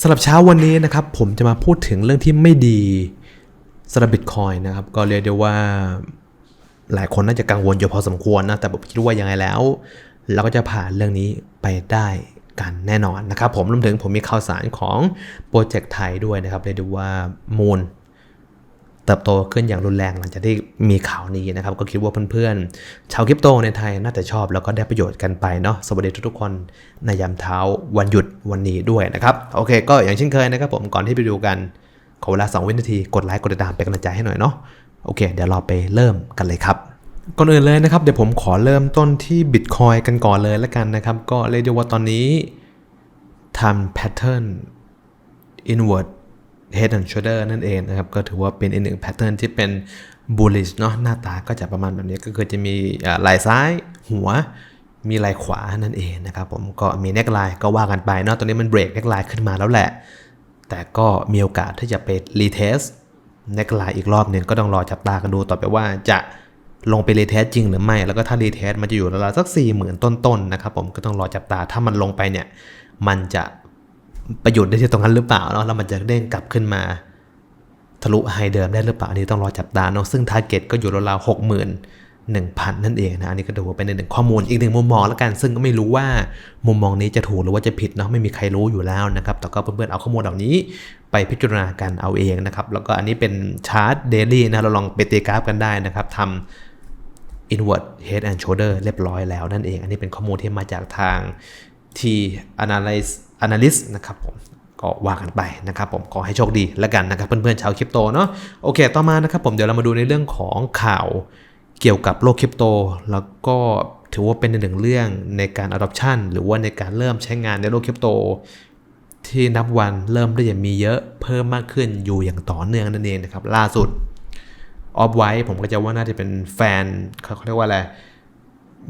สำหรับเช้าวันนี้นะครับผมจะมาพูดถึงเรื่องที่ไม่ดีสำหรับบิตคอยนะครับ ก็เรียกได้ว่าหลายคนน่าจะกังวลอยู่พอสมควรนะ แต่ผมคิดว่ายังไงแล้ว เราก็จะผ่านเรื่องนี้ไปได้กันแน่นอนนะครับ ผมรวมถึงผมมีข่าวสารของโปรเจกต์ไทยด้วยนะครับเรียกได้ว่ามูล เติบโตขึ้นอย่างรุนแรงหลังจากที่มีข่าวนี้นะครับ ก็คิดว่าเพื่อนๆ ชาวคริปโตในไทยน่าจะชอบแล้วก็ได้ประโยชน์กันไปเนาะสวัสดีทุกๆคนในยามเช้าวันหยุดวันนี้ด้วยนะครับ โอเค ก็อย่างเช่นเคยนะครับผมก่อนที่ไปดูกัน ขอเวลา 2 วินาที กดไลค์กดติดตามเป็นกำลังใจให้หน่อยเนาะโอเค เดี๋ยวเราไปเริ่มกันเลยครับก่อนอื่นเลยนะครับเดี๋ยวผมขอเริ่มต้นที่ Bitcoin กันก่อนเลยแล้วกันนะครับ ก็เรียกว่าตอนนี้ทำ pattern inward head and shoulder นั่นเองนะครับ ก็ถือว่าเป็นอีกหนึ่ง pattern ที่เป็น bullish เนาะหน้าตาก็จะประมาณแบบนี้ก็คือจะมีอ่าไหล่ซ้ายหัวมีไหล่ขวานั่นเองนะครับผมก็มี neckline ก็ว่ากันไปเนาะตอนนี้มันเบรก neckline ขึ้นมาแล้วแหละ แต่ก็มีโอกาสที่จะไป retest neckline อีกรอบหนึ่งก็ต้องรอจับตากันดูต่อไปว่าจะลงไป retest จริงหรือไม่ แล้วก็ถ้า retest มันจะอยู่ราวๆสัก4 0,000ต้นๆนะครับผมก็ต้องรอจับตาถ้ามันลงไปเนี่ย มันจะ ประโยชน์ได้ที่ตรงนั้นหรือเปล่าเนาะแล้วมันจะเด้งกลับขึ้นมาทะลุไฮเดิมได้หรือเปล่าอันนี้ต้องรอจับตาเนาะซึ่งทาร์เก็ตก็อยู่ราวๆหกหมื่นหนึ่งพันนั่นเองนะอันนี้ก็ถือว่าเป็นหนึ่งข้อมูลอีกหนึ่งมุมมองแล้วกัน ซึ่งก็ไม่รู้ว่ามุมมองนี้จะถูกหรือว่าจะผิดเนาะไม่มีใครรู้อยู่แล้วนะครับแต่ก็เพื่อนๆเอาข้อมูลเหล่านี้ไปพิจารณากันเอาเองนะครับแล้วก็อันนี้เป็นชาร์ตเดลี่นะเราลองไปตีกราฟกันได้นะครับทำ inward head and shoulder เรียบร้อยแล้วนั่นเอง อันนี้เป็นข้อมูลที่มาจากทางที่ analyze analyst นะครับผมก็ว่ากันไปนะครับผมขอให้โชคดีแล้วกันนะครับเพื่อนๆชาวคริปโตเนาะโอเค ต่อมานะครับผมเดี๋ยวเรามาดูในเรื่องของข่าวเกี่ยวกับโลกคริปโต แล้วก็ถือว่าเป็นหนึ่งเรื่องในการ adoption หรือว่าในการเริ่มใช้งานในโลกคริปโต ที่นับวันเริ่มได้จะมีเยอะเพิ่มมากขึ้นอยู่อย่างต่อเนื่องนั่นเองนะครับล่าสุดออฟไว้ผมก็จะว่าน่าจะเป็นแฟนเขาเขาเรียกว่าอะไร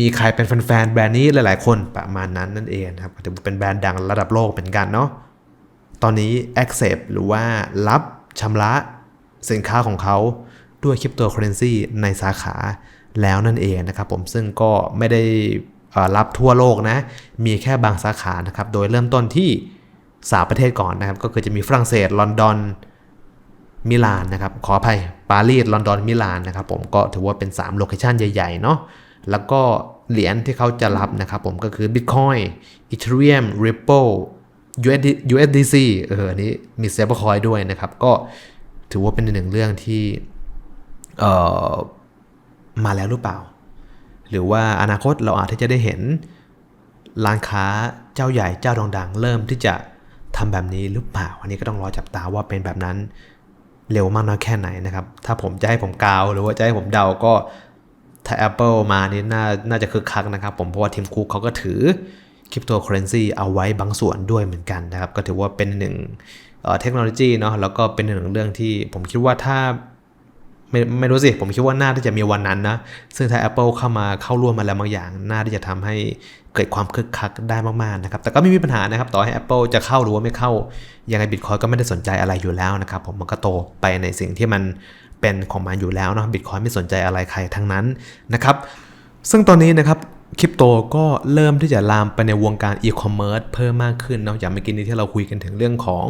มีใครเป็นแฟนๆแบรนด์นี้หลายๆ คนประมาณนั้นนั่นเองครับถือว่าเป็นแบรนด์ดังระดับโลกเหมือนกันเนาะตอนนี้ accept หรือว่ารับชำระสินค้าของเขาด้วยคริปโตเคอเรนซีในสาขาแล้วนั่นเองนะครับผมซึ่งก็ไม่ได้รับทั่วโลกนะ มีแค่บางสาขานะครับ โดยเริ่มต้นที่3ประเทศก่อนนะครับ ก็คือจะมีฝรั่งเศส ลอนดอน มิลานนะครับ ขออภัย ปารีส ลอนดอน มิลานนะครับผม ก็ถือว่าเป็น 3 โลเคชันใหญ่ ๆ เนาะ แล้วก็เหรียญที่เขาจะรับนะครับผมก็คือ Bitcoin Ethereum Ripple USD USDC เอออันนี้มี Stablecoin ด้วยนะครับ ก็ถือว่าเป็นหนึ่งเรื่องที่เอ่อมาแล้วหรือเปล่า หรือว่าอนาคตเราอาจที่จะได้เห็นร้านค้าเจ้าใหญ่เจ้าดังๆ เริ่มที่จะทำแบบนี้หรือเปล่า อันนี้ก็ต้องรอจับตาว่าเป็นแบบนั้นเร็วมากน้อยแค่ไหนนะครับ ถ้าผมจะให้ผมกาวหรือว่าจะให้ผมเดาก็ ถ้า Apple มานี่น่าน่าจะคึกคักนะครับผมเพราะว่าทีมคุกเขาก็ถือคริปโตเคอเรนซีเอาไว้บางส่วนด้วยเหมือนกันนะครับ ก็ถือว่าเป็นหนึ่งเทคโนโลยีเนาะแล้วก็เป็นหนึ่งเรื่องที่ผมคิดว่าถ้า ไม่ไม่รู้สิ ผมคิดว่าน่าที่จะมีวันนั้นนะ ซึ่งถ้า Apple เข้ามาเข้าร่วมมาแล้วบางอย่าง น่าที่จะทำให้เกิดความคึกคักได้มากๆนะครับ แต่ก็ไม่มีปัญหานะครับ ต่อให้ Apple จะเข้าหรือว่าไม่เข้า ยังไง Bitcoin ก็ไม่ได้สนใจอะไรอยู่แล้วนะครับ ผมมันก็โตไปในสิ่งที่มันเป็นของมันอยู่แล้วเนาะ Bitcoin ไม่สนใจอะไรใครทั้งนั้นนะครับ ซึ่งตอนนี้นะครับคริปโตก็เริ่มที่จะลามไปในวงการอีคอมเมิร์ซเพิ่มมากขึ้นเนาะอย่างเมื่อกี้นี้ที่เราคุยกันถึงเรื่องของ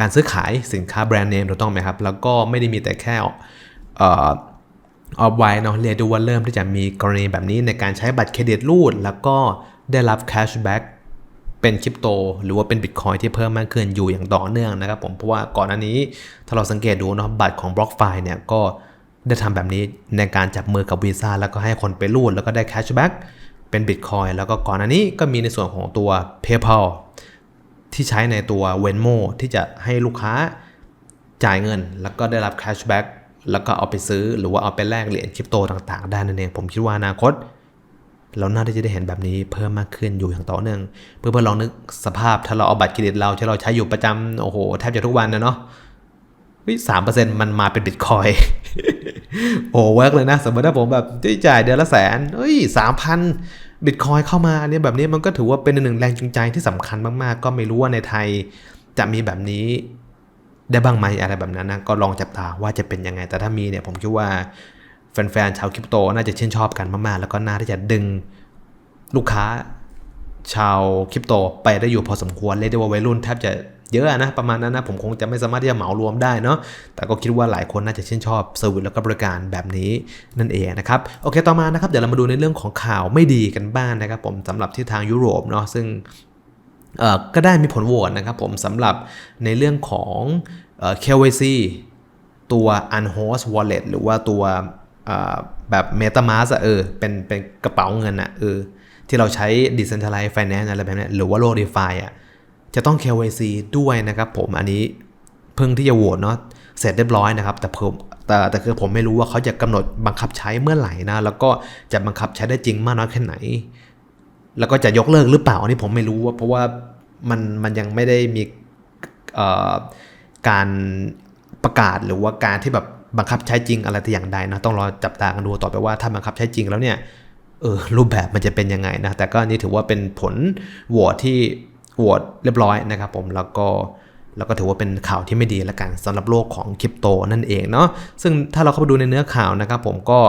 การซื้อขายสินค้าแบรนด์เนมถูกต้องไหมครับ แล้วก็ไม่ได้มีแต่แค่ออฟไว้เนาะเรียกด้ว่าเริ่มที่จะมีกรณีแบบนี้ในการใช้บัตรเครดิตรูด แล้วก็ได้รับแคชแบ็กเป็นคริปโต หรือว่าเป็นบิตคอยที่เพิ่มมากขึ้นอยู่อย่างต่อเนื่องนะครับผมเพราะว่าก่อนหน้านี้ถ้าเราสังเกตดูเนาะบัตรของ b l o c k f i เนี่ยก็ได้ทำแบบนี้ในการจับมือกับวีซ่าแล้วก็ให้คนไปรูด แล้วก็ได้แคชแบ็กเป็นบิตคอยแล้วก็ก่อนหน้านี้ก็มีในส่วนของตัว PayPal ที่ใช้ในตัว Venmo ที่จะให้ลูกค้าจ่ายเงิน แล้วก็ได้รับแคชแบ็กแล้วก็เอาไปซื้อหรือว่าเอาไปแลกเหรียญคริปโตต่างๆ ได้นั่นเอง ผมคิดว่าอนาคต เราน่าที่จะได้เห็นแบบนี้เพิ่มมากขึ้นอยู่อย่างต่อเนื่อง เพื่อนๆลองนึกสภาพถ้าเราเอาบัตรเครดิตเราที่เราใช้อยู่ประจำโอ้โห แทบจะทุกวันนะเนาะสามเปอร์เซ็นต์มันมาเป็นบิตคอยโอ้เวิร์กเลยนะ สมมติถ้าผมแบบที่จ่ายเดือนละแสนเอ้ยสามพัน บิตคอยเข้ามาอันนี้แบบนี้มันก็ถือว่าเป็นหนึ่งแรงจูงใจที่สำคัญมากๆ ก็ไม่รู้ว่าในไทยจะมีแบบนี้ได้บ้างไหมอะไรแบบนั้นนะก็ลองจับตาว่าจะเป็นยังไง แต่ถ้ามีเนี่ยผมคิดว่าแฟนๆชาวคริปโตน่าจะชื่นชอบกันมากๆ แล้วก็น่าที่จะดึงลูกค้า ชาวคริปโตไปได้อยู่พอสมควรเรียกได้ว่าวัยรุ่นแทบจะเยอะนะประมาณนั้นนะผมคงจะไม่สามารถที่จะเหมารวมได้เนาะแต่ก็คิดว่าหลายคนน่าจะชื่นชอบเซอร์วิสแล้วก็บริการแบบนี้นั่นเองนะครับโอเคต่อมานะครับเดี๋ยวเรามาดูในเรื่องของข่าวไม่ดีกันบ้างนะครับผมสำหรับที่ทางยุโรปเนาะซึ่งก็ได้มีผลโหวตนะครับผมสำหรับในเรื่องของเอ่อ KYC ตัว unhost wallet หรือว่าตัวแบบ MetaMask เออเป็นเป็นกระเป๋าเงินอะเออ ที่เราใช้ decentralized finance อะไรแบบนี้หรือว่าโลก DeFi อะจะต้อง KYC ด้วยนะครับผมอันนี้เพิ่งที่จะโหวตเนาะเสร็จเรียบร้อยนะครับ แต่ผมแต่แต่คือผมไม่รู้ว่าเขาจะกำหนดบังคับใช้เมื่อไหร่นะ แล้วก็จะบังคับใช้ได้จริงมากน้อยแค่ไหน แล้วก็จะยกเลิกหรือเปล่าอันนี้ผมไม่รู้ว่าเพราะว่ามันมันยังไม่ได้มีการประกาศหรือว่าการที่แบบบังคับใช้จริงอะไรแต่อย่างใดนะต้องรอจับตากันดูต่อไปว่าถ้าบังคับใช้จริงแล้วเนี่ย เออรูปแบบมันจะเป็นยังไงนะแต่ก็อันนี้ถือว่าเป็นผลโหวตที่โหวตเรียบร้อยนะครับผมแล้วก็แล้วก็ถือว่าเป็นข่าวที่ไม่ดีล้วกันสำหรับโลกของคริปโตนั่นเองเนาะซึ่งถ้าเราเข้าไปดูในเนื้อข่าวนะครับผมก็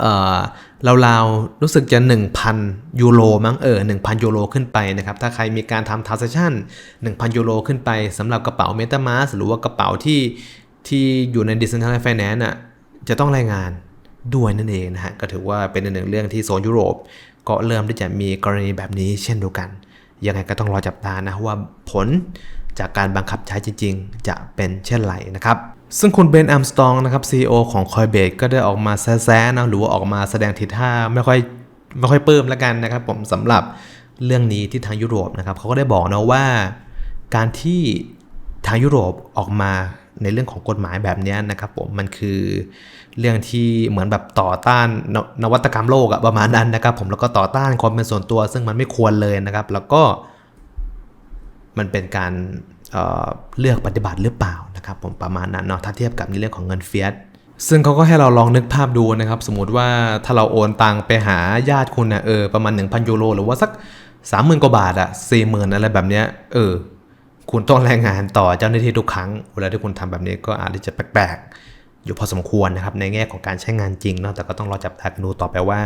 เออราวๆรู้สึกจะ 1,000 ยูโรมั้งเออ 1,000 ยูโรขึ้นไปนะครับ ถ้าใครมีการทำ transaction 1,000 ยูโรขึ้นไปสำหรับกระเป๋า MetaMask หรือว่ากระเป๋าที่ที่อยู่ใน Decentralized Finance อะจะต้องรายงาน ด้วยนั่นเองนะฮะก็ถือว่าเป็นหนึ่งเรื่องที่โซนยุโรป ก็เริ่มที่จะมีกรณีแบบนี้เช่นเดียวกัน ยังไงก็ต้องรอจับตานะว่าผลจากการบังคับใช้จริง ๆ จะเป็นเช่นไรนะครับซึ่งคุณเบนอัมสตองนะครับ CEO ของ Coinbase ก็ได้ออกมาแซะๆนะหรือว่าออกมาแสดงทิศท่าไม่ค่อยไม่ค่อยปลื้มแล้วกันนะครับผมสำหรับเรื่องนี้ที่ทางยุโรปนะครับเขาก็ได้บอกนะว่า การที่ทางยุโรปออกมา ในเรื่องของกฎหมายแบบนี้นะครับผมมันคือเรื่องที่เหมือนแบบต่อต้านนนวัตกรรมโลกอะประมาณนั้นนะครับ ผมแล้วก็ต่อต้านความเป็นส่วนตัว ซึ่งมันไม่ควรเลยนะครับ แล้วก็มันเป็นการเเลือกปฏิบัติหรือเปล่านะครับผมประมาณนั้นเนาะถ้าเทียบกับในเรื่องของเงินเฟียสซึ่งเขาก็ให้เราลองนึกภาพดูนะครับ สมมติว่าถ้าเราโอนตังไปหาญาติคุณนะเออประมาณ 1,000 ยูโรหรือว่าสัก 30,000 กว่าบาทอะ40,000 อะไรแบบเนี้ยเออ คุณต้องรายงานต่อเจ้าหน้าที่ทุกครั้ง เวลาที่คุณทำแบบนี้ก็อาจจะแปลกๆ อยู่พอสมควรนะครับในแง่ของการใช้งานจริงเนาะแต่ก็ต้องรอจับตาดูต่อไปว่า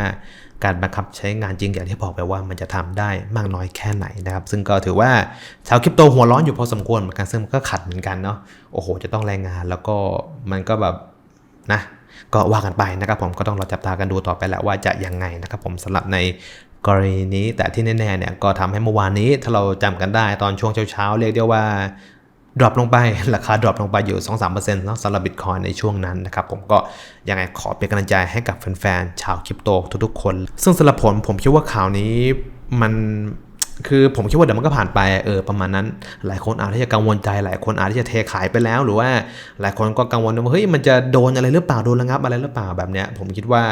การบังคับใช้งานจริงอย่างที่บอกไปว่ามันจะทำได้มากน้อยแค่ไหนนะครับ ซึ่งก็ถือว่าชาวคริปโตหัวร้อนอยู่พอสมควรเหมือนกันซึ่งมันก็ขัดเหมือนกันเนาะโอ้โหจะต้องรายงานแล้วก็มันก็แบบนะ ก็ว่ากันไปนะครับผมก็ต้องรอจับตากันดูต่อไปแหละว่าจะยังไงนะครับผมสำหรับในกรณีนี้แต่ที่แน่ๆเนี่ยก็ทำให้เมื่อวานนี้ถ้าเราจำกันได้ตอนช่วงเช้าๆเรียกได้ว่าดรอปลงไป ราคาดรอปลงไปอยู่ 2-3%เนาะสำหรับบิตคอยในช่วงนั้นนะครับ ผมก็ยังไงขอเป็นกำลังใจให้กับแฟนๆ ชาวคริปโตทุกๆ คน ซึ่งสำหรับผมผมคิดว่าข่าวนี้มัน คือผมคิดว่าเดี๋ยวมันก็ผ่านไปเออประมาณนั้น หลายคนอาจจะกังวลใจ หลายคนอาจจะเทขายไปแล้ว หรือว่าหลายคนก็กังวลว่าเฮ้ยมันจะโดนอะไรหรือเปล่าโดนระงับอะไรหรือเปล่าแบบเนี้ยผมคิดว่า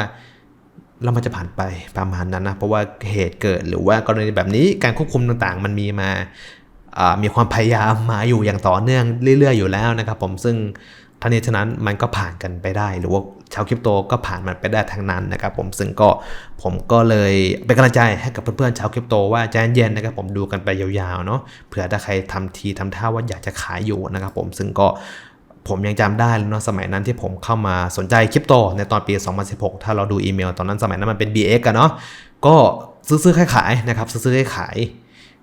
แล้วมันจะผ่านไปประมาณนั้นนะเพราะว่าเหตุเกิดหรือว่ากรณีแบบนี้การควบคุมต่างๆ มันมีมาอ่ามีความพยายามมาอยู่อย่างต่อเนื่องเรื่อยๆอยู่แล้วนะครับผมซึ่ง ทั้งนี้ทั้งนั้นมันก็ผ่านกันไปได้ หรือว่าชาวคริปโตก็ผ่านมันไปได้ทั้งนั้นนะครับผมซึ่งก็ผมก็เลยเป็นกำลังใจให้กับเพื่อนๆชาวคริปโตว่าใจเย็นๆนะครับผมดูกันไปยาวๆเนาะเผื่อถ้าใครทำทีทำท่าว่าอยากจะขายอยู่นะครับผมซึ่งก็ผมยังจำได้เลยเนาะสมัยนั้นที่ผมเข้ามาสนใจคริปโตในตอนปี 2016 ถ้าเราดูอีเมลตอนนั้นสมัยนั้นมันเป็น BX กันเนาะก็ซื้อๆขายๆนะครับซื้อๆขายๆ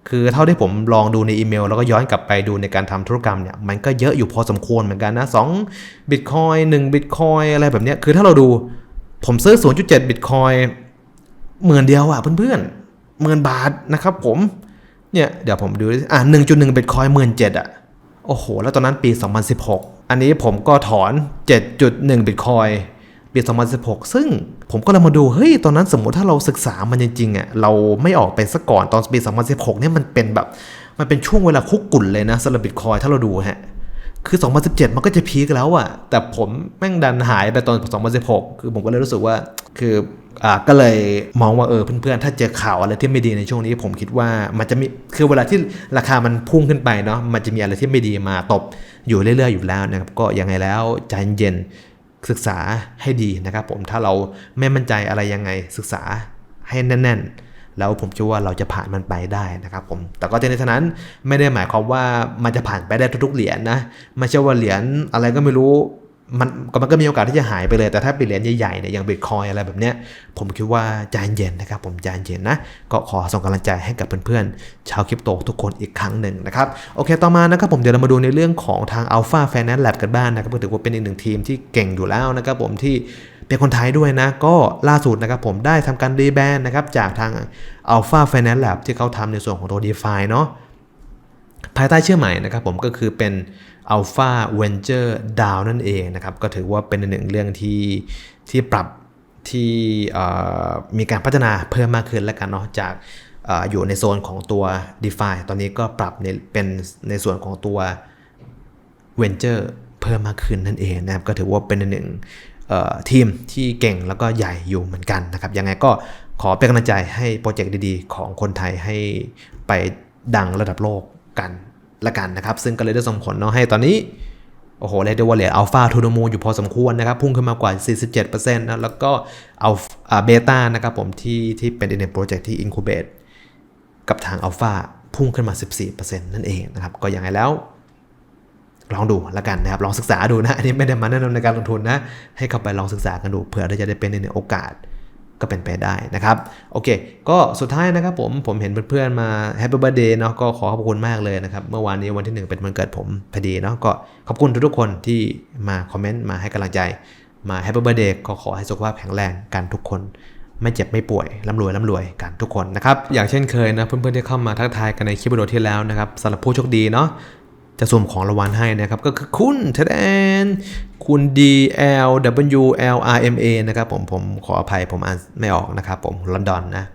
คือเท่าที่ผมลองดูในอีเมล แล้วก็ย้อนกลับไปดูในการทำธุรกรรมเนี่ยมันก็เยอะอยู่พอสมควรเหมือนกันนะ2บิตคอย1บิตคอยอะไรแบบเนี้ยคือถ้าเราดูผมซื้อ 0.7 บิตคอยหมื่นเดียวอะเพื่อนๆหมื่นบาทนะครับผมเนี่ยเดี๋ยวผมดูอะ1.1บิตคอยหมื่นเจ็ดอะโอ้โห แล้วตอนนั้นปี 2016 อันนี้ผมก็ถอน 7.1บิตคอย ปี2016 ซึ่งผมก็เลยมาดู เฮ้ย ตอนนั้นสมมติถ้าเราศึกษามันจริงๆอะ เราไม่ออกไปซะก่อน ตอนปี 2016 เนี่ยมันเป็นแบบ มันเป็นช่วงเวลาคุกกุ่นเลยนะสำหรับบิตคอยถ้าเราดูฮะ คือ 2017 มันก็จะพีคแล้วอะแต่ผมแม่งดันหายไปตอน 2016 คือผมก็เลยรู้สึกว่า คือ อ่า ก็เลยมองว่าเออเพื่อนๆ ถ้าเจอข่าวอะไรที่ไม่ดีในช่วงนี้ ผมคิดว่ามันจะมี คือเวลาที่ราคามันพุ่งขึ้นไปเนาะ มันจะมีอะไรที่ไม่ดีมาตบอยู่เรื่อยๆอยู่แล้วนะครับ ก็ยังไงแล้วใจเย็น ศึกษาให้ดีนะครับผมถ้าเราไม่มั่นใจอะไรยังไงศึกษาให้แน่น ๆ แล้วผมเชื่อว่าเราจะผ่านมันไปได้นะครับผมแต่ก็ในเท่านั้นไม่ได้หมายความว่ามันจะผ่านไปได้ทุกๆเหรียญนะไม่ใช่ว่าเหรียญอะไรก็ไม่รู้ มันก็มันก็มีโอกาสที่จะหายไปเลย แต่ถ้าเป็นเหรียญใหญ่ๆเนี่ยอย่างบิตคอยอะไรแบบเนี้ย ผมคิดว่าใจเย็นนะครับ ผมใจเย็นนะ ก็ขอส่งกำลังใจให้กับเพื่อนๆ ชาวคริปโตทุกคนอีกครั้งหนึ่งนะครับ โอเค ต่อมานะครับผมเดี๋ยวเรามาดูในเรื่องของทาง Alpha Finance Lab กันบ้างนะครับถือว่าเป็นอีกหนึ่งทีมที่เก่งอยู่แล้วนะครับผมที่เป็นคนไทยด้วยนะ ก็ล่าสุดนะครับผมได้ทำการรีแบรนด์นะครับจากทาง Alpha Finance Lab ที่เขาทำในส่วนของตัว DeFi เนาะ ภายใต้ชื่อใหม่นะครับผมก็คือเป็น Alpha Venture DAO นั่นเองนะครับ ก็ถือว่าเป็นหนึ่งเรื่องที่ที่ปรับที่มีการพัฒนาเพิ่มมากขึ้นแล้วกันเนาะจากออยู่ในโซนของตัว DeFi ตอนนี้ก็ปรับในเป็นในส่วนของตัว Venture เพิ่มมากขึ้นนั่นเองนะครับ ก็ถือว่าเป็นหนึ่งทีมที่เก่งแล้วก็ใหญ่อยู่เหมือนกันนะครับ ยังไงก็ขอเป็นกำลังใจให้โปรเจกต์ดีๆ ของคนไทยให้ไปดังระดับโลกกัน ละกันนะครับ ซึ่งก็เลยได้ส่งผลเนาะให้ตอนนี้ โอ้โหเรียกได้ว่าเหรียญอัลฟาทูนมูอยู่พอสมควรนะครับ พุ่งขึ้นมากว่า 47%นะแล้วก็เอาเบต้านะครับผมที่ที่เป็นอีกหนึ่งโปรเจกต์ที่อินคูเบตกับทางอัลฟาพุ่งขึ้นมา 14%นั่นเองนะครับ ก็ยังไงแล้ว ลองดูล้วกันนะครับ ลองศึกษาดูนะ อันนี้ไม่ได้มาแนะนำในการลงทุนนะ ให้เข้าไปลองศึกษากันดู เผื่อที่จะได้เป็นในโอกาส ก็เป็นไปได้นะครับ โอเค ก็สุดท้ายนะครับผมผมเห็นเพื่อนๆมาแฮปปี้ i r t h d เดย์เนาะก็ขอขอบคุณมากเลยนะครับ เมื่อวานนี้วันที่ 1 เป็นวันเกิดผมพอดีเนาะก็ขอบคุณทุกๆคนที่มาคอมเมนต์มาให้กำลังใจ มาแฮปปี้ i r t h d เดย์ก็ขอให้สุขภาพแข็งแรงกันทุกคน ไม่เจ็บไม่ป่วยร่ำรวยร่ำรวยกันทุกคนนะครับ อย่างเช่นเคยนะเพื่อนๆที่เข้ามาทักทายกันในคลิปวิดีโอที่แล้วนะครับสำหรับผู้โชคดีเนาะ จะสุ่มของรางวัลให้นะครับ ก็คือคุณเทแดนคุณ D L W L R M A นะครับผมผมขออภัยผมอ่านไม่ออกนะครับผมลอนดอนนะ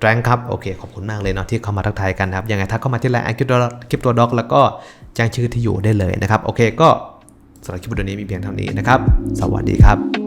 แรงครับ โอเค ขอบคุณมากเลยเนาะที่เข้ามาทักทายกันครับ ยังไงถ้าเข้ามาที่ไลน์คลิปตัวคลิปตัวด็อกแล้วก็แจ้งชื่อที่อยู่ได้เลยนะครับ โอเคก็สำหรับคลิปวิดีโอนี้มีเพียงเท่านี้นะครับ สวัสดีครับ